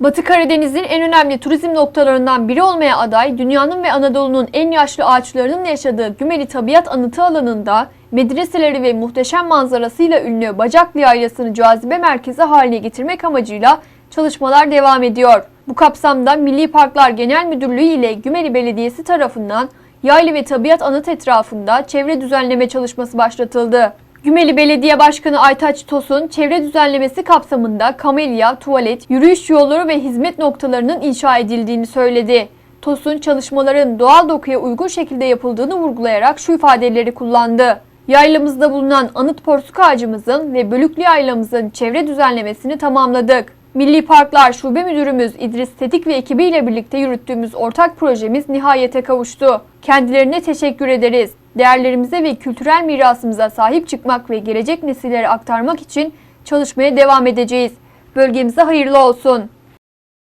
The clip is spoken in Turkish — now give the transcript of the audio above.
Batı Karadeniz'in en önemli turizm noktalarından biri olmaya aday, dünyanın ve Anadolu'nun en yaşlı ağaçlarının yaşadığı Gümeli Tabiat Anıtı alanında medreseleri ve muhteşem manzarasıyla ünlü Bacaklı Yaylası'nı cazibe merkezi haline getirmek amacıyla çalışmalar devam ediyor. Bu kapsamda Milli Parklar Genel Müdürlüğü ile Gümeli Belediyesi tarafından Yaylı ve Tabiat Anıt etrafında çevre düzenleme çalışması başlatıldı. Gümeli Belediye Başkanı Aytaç Tosun, çevre düzenlemesi kapsamında kamelya, tuvalet, yürüyüş yolları ve hizmet noktalarının inşa edildiğini söyledi. Tosun, çalışmaların doğal dokuya uygun şekilde yapıldığını vurgulayarak şu ifadeleri kullandı. Yaylamızda bulunan anıt porsuk ağacımızın ve bölüklü yaylamızın çevre düzenlemesini tamamladık. Milli Parklar Şube Müdürümüz İdris Tetik ve ekibiyle birlikte yürüttüğümüz ortak projemiz nihayete kavuştu. Kendilerine teşekkür ederiz. Değerlerimize ve kültürel mirasımıza sahip çıkmak ve gelecek nesillere aktarmak için çalışmaya devam edeceğiz. Bölgemize hayırlı olsun.